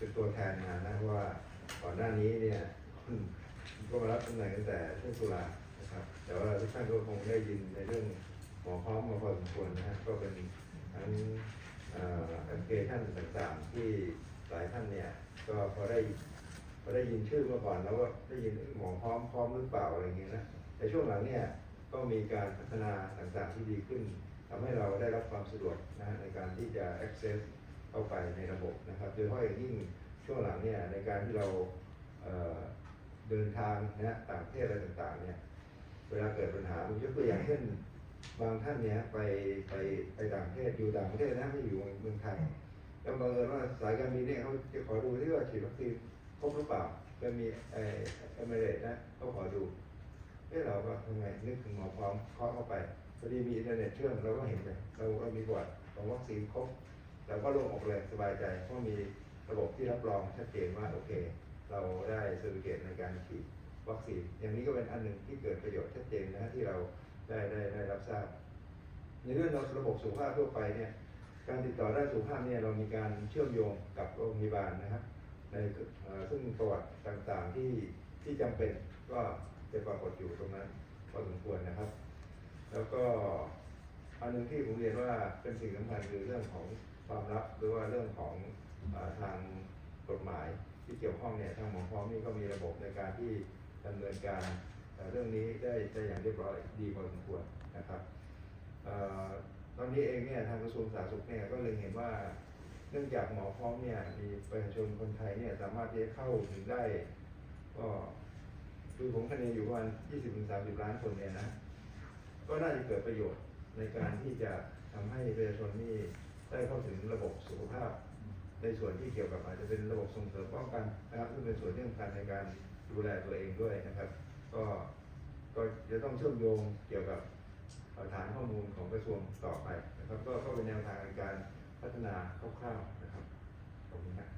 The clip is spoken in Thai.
เป็นตัวแทนงานะเพราะว่าก่อนหน้านี้เนี่ยคุณก็มารับตำแหน่งตั้งแต่ช่วงตุลานะครับ แต่ว่าทุกท่านก็คงได้ยินในเรื่องหมอพร้อมมาพอสมควรนะฮะก็เป็นทั้งเอ่อแอปพลิเคชันต่างๆ ที่หลายท่านเนี่ยก็พอได้พอได้ยินชื่อมาก่อนแล้วก็ได้ยินหมอพร้อมพร้อมหรือเปล่าอะไรอย่างเงี้ยนะแต่ช่วงหลังเนี่ยก็มีการพัฒนาต่างๆที่ดีขึ้นทำให้เราได้รับความสะดวกนะในการที่จะ access เข้าไปในระบบนะครับโดยเฉพาะอย่างยิ่งช่วงหลังเนี่ยในการที่เราเเดินทางนะต่างประเทศอะไรต่างๆเนี่ยเวลาเกิดปัญหาผมยกตัวอย่างเช่นบางท่านเนี่ยไปไปไปต่างประเทศอยู่ต่างประเทศนะไม่อยู่เมืองไทยแล้วบังเอิญว่าสายการบินเนี่ยเขาจะขอดูที่ว่าฉีดวัคซีนครบหรือเปล่าก็มีเอเอเมเรตนะเขาขอดูเอ้เราก็ทำไงนึกถึงหมอพร้อมเคาะเข้าไปพอดีมีอินเทอร์เน็ตเชื่อมเราก็เห็นเลยเราเรามีประวัติของวัคซีนครบ เราก็โล่งอกเลยสบายใจเพราะมีระบบที่รับรองชัดเจนว่าโอเค เราได้เซอร์ติเคตในการฉีดวัคซีนอย่างนี้ก็เป็นอันหนึ่งที่เกิดประโยชน์ชัดเจนนะที่เราได้ได้ได้รับทราบ ในเรื่องระบบสุขภาพทั่วไปเนี่ยการติดต่อด้านสุขภาพเนี่ยเรามีการเชื่อมโยงกับโรงพยาบาลนะครับในซึ่งประวัติต่างๆที่ที่จำเป็นก็จะปรากฏอยู่ตรงนั้นพอสมควรนะครับ แล้วก็อันหนึ่งที่ผมเรียนว่าเป็นสิ่งสำคัญคือเรื่องของ ความลับหรือว่าเรื่องของอทางกฎหมายที่เกี่ยวข้องเนี่ยทางหมอพร้อมนี่ก็มีระบบในการที่ดำเนินการเรื่องนี้ได้ได้อย่างเรียบร้อยดีพอสมควรนะครับอตอนนี้เองเนี่ยทางกระทรวงสาธารณสุขเนี่ยก็เลยเห็นว่าเนื่องจากหมอพร้อมเนี่ยมีประชาชนคนไทยเนี่ยสามารถที่จะเข้าถึงได้ ก็คือผมคะเนนอยู่ประมาณ20-30 ล้านคนเนี่ยนะ ก็น่าจะเกิดประโยชน์ในการที่จะทำให้ประชาชนนี่ ได้เข้าถึงระบบสุขภาพ ในส่วนที่เกี่ยวกับอาจจะเป็นระบบส่งเสริมป้องกันนะครับซึ่งเป็นส่วนที่สำคัญในการดูแลตัวเองด้วยนะครับ ก็ก็จะต้องเชื่อมโยงเกี่ยวกับเอ่อฐานข้อมูลของกระทรวงต่อไปนะครับ ก็ก็เป็นแนวทางในการพัฒนาคร่าวๆนะครับขอบคุณครับ